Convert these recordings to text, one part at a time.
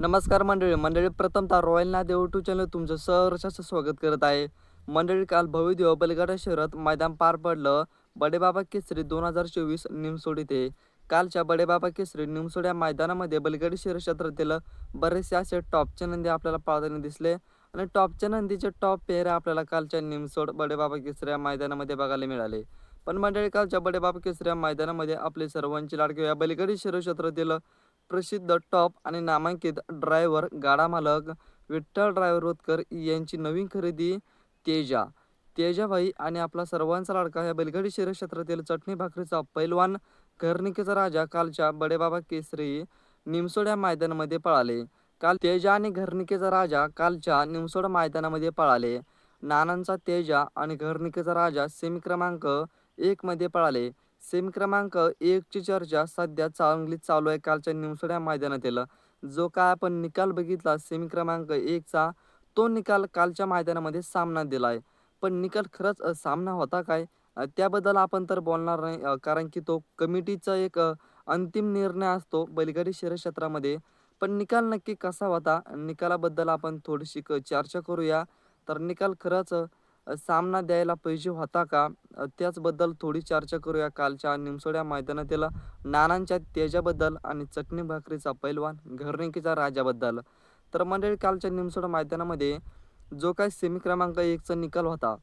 नमस्कार मंडळी मंडळी प्रथमतः रॉयल ना देव टू चॅनल तुमचं सहर्षाचं स्वागत करत आहे. मंडळी काल भव्यदेव बलगाडा शहरात मैदान पार पडलं. बडेबाबा केसरी दोन हजार चोवीस निमसोड इथे. कालच्या बडेबाबा केसरी निमसोड या मैदानामध्ये बलगाडी शहर क्षेत्रातील बरेचसे असे टॉपचे नंदी आपल्याला पाळताना दिसले. आणि टॉपच्या नंदीचे टॉप पेहऱ्या आपल्याला कालच्या निमसोड बडेबाबा केसरी या मैदानामध्ये बघायला मिळाले. पण मंडळी कालच्या बडेबाबा केसरी या मैदानामध्ये आपले सर्वांची लाडके या बलगाडी शहर क्षेत्रातील प्रसिद्ध टॉप आणि नामांकित ड्रायव्हर गाडा मालक विठ्ठल ड्रायव्हर रोतकर यांची नवीन खरेदी तेजा. तेजाबाई आणि आपला सर्वांचा लाडका या बैलगाडी शहर क्षेत्रातील चटणी भाकरीचा पैलवान घरनिकेचा राजा कालच्या बडेबाबा केसरी निमसोड या मैदानामध्ये पळाले. काल तेजा आणि घरनिकेचा राजा कालच्या निमसोड मैदानामध्ये पळाले. नानांचा तेजा आणि घरनिकेचा राजा सेमी क्रमांक एकमध्ये पळाले. सेमी क्रमांक एकची चर्चा सध्या चांगली चालू आहे. कालच्या निमसोड्या मैदानातील. जो काय आपण निकाल बघितला सेमी क्रमांक एकचा तो निकाल कालच्या मैदानामध्ये सामना दिला आहे. पण निकाल खरंच सामना होता काय? त्याबद्दल आपण तर बोलणार नाही कारण की तो कमिटीचा एक अंतिम निर्णय असतो बैलगाडी शहर क्षेत्रामध्ये. पण निकाल नक्की कसा होता? निकालाबद्दल आपण थोडीशी क- चर्चा करूया. तर निकाल खरंच सामना द्यायला पाहिजे होता का? त्याचबद्दल थोडी चर्चा करूया कालच्या निमसोड्या मैदानातील नानांच्या तेजाबद्दल आणि चटणी भाकरीचा पैलवान घरणिकीचा राजाबद्दल. तर मंडळी कालच्या निमसोड मैदानामध्ये जो काय सेमी क्रमांक एकचा निकाल होता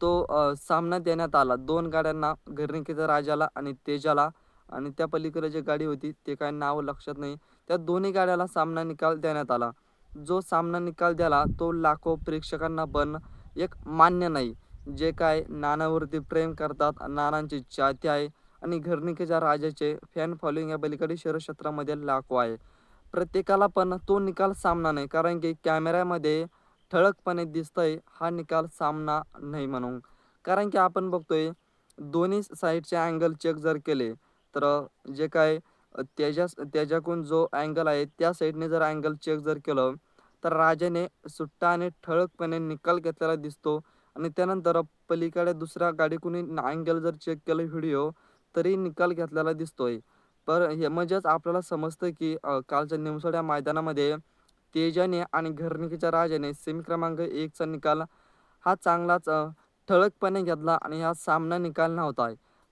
तो सामना देण्यात आला. दोन गाड्यांना घरणिकीचा राजाला आणि तेजाला आणि त्या पलीकडे जी गाडी होती ते काय नाव लक्षात नाही. त्या दोन्ही गाड्याला सामना निकाल देण्यात आला. जो सामना निकाल द्याला तो लाखो प्रेक्षकांना पण एक मान्य नाही. जे काय नानावरती प्रेम करतात नानांचे चाहते आहे आणि घरनिकेच्या राजाचे फॅन फॉलोईंग या बलीकडे शहरक्षेत्रामध्ये लाखो आहे. प्रत्येकाला पण तो निकाल सामना नाही कारण की कॅमेऱ्यामध्ये ठळकपणे दिसतंय हा निकाल सामना नाही म्हणून. कारण की आपण बघतोय दोन्ही साईडचे अँगल चेक जर केले तर जे काय त्याच्या त्याच्याकडून जो अँगल आहे त्या साईडने जर अँगल चेक जर केलं तर राजाने सुट्टा आणि ठळकपणे निकाल घेतलेला दिसतो. आणि त्यानंतर पलीकडे दुसऱ्या गाडीकुनी अँगल जर चेक केलं व्हिडिओ तरी निकाल घेतलेला दिसतोय. पर हे म्हणजेच आपल्याला समजतं की कालच्या निमसोड्या मैदानामध्ये तेजाने आणि घरनिकीच्या राजाने सेमी क्रमांक एकचा निकाल हा चांगलाच ठळकपणे घेतला आणि हा सामना निकाल नव्हता.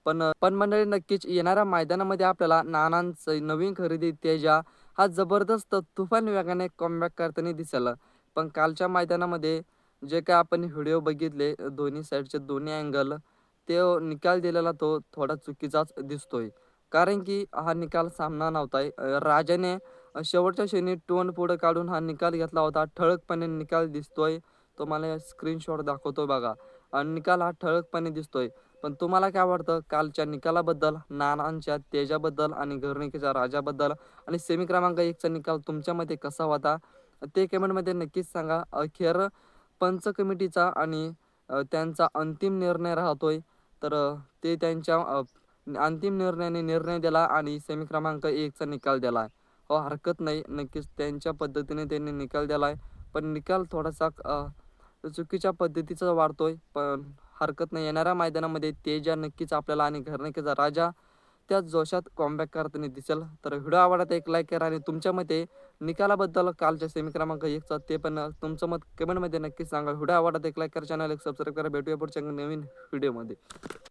पण पण मंडळी नक्कीच येणाऱ्या मैदानामध्ये आपल्याला नानांचं नवीन खरेदी तेजा हा जबरदस्त तुफान वेगाने कॉमबॅक करताना दिसला. पण कालच्या मैदानामध्ये जे काय आपण व्हिडिओ बघितले दोन्ही साईडचे दोन्ही अँगल ते निकाल दिलेला तो थोडा चुकीचाच दिसतोय. कारण की हा निकाल सामना नव्हता. राजाने शेवटच्या क्षणी टोन पुढं काढून हा निकाल घेतला होता. ठळकपणे निकाल दिसतोय. तो मला स्क्रीनशॉट दाखवतोय बघा. आणि निकाल हा ठळकपणे दिसतोय. पण तुम्हाला काय वाटतं कालच्या निकालाबद्दल नानांच्या तेजाबद्दल आणि घरणिकेच्या राजाबद्दल? आणि सेमी क्रमांक एकचा निकाल तुमच्यामध्ये कसा होता? ते कमेंटमध्ये नक्कीच सांगा. अखेर पंच कमिटीचा आणि त्यांचा अंतिम निर्णय राहतोय. तर ते त्यांच्या अंतिम निर्णयाने निर्णय दिला आणि सेमी क्रमांक एकचा निकाल दिला आहे हो हरकत नाही. नक्कीच त्यांच्या पद्धतीने त्यांनी निकाल दिला आहे पण निकाल थोडासा चुकीच्या पद्धतीचा वाढतोय. पण हरकत नाही. येणाऱ्या मैदानामध्ये तेजा नक्कीच आपल्याला आणि घरनिकेचा राजा त्याच जोशात कॉम्बॅक करताना दिसेल. तर व्हिडिओ आवडत एक लाईक करा आणि तुमच्या मते निकालाबद्दल कालच्या सेमी क्रमांक एकचा ते पण तुमचं मत कमेंटमध्ये नक्कीच सांगा. व्हिडिओ आवडत एक लाईक करा चॅनल एक सबस्क्राईब करा. भेटूया पुढच्या नवीन व्हिडिओमध्ये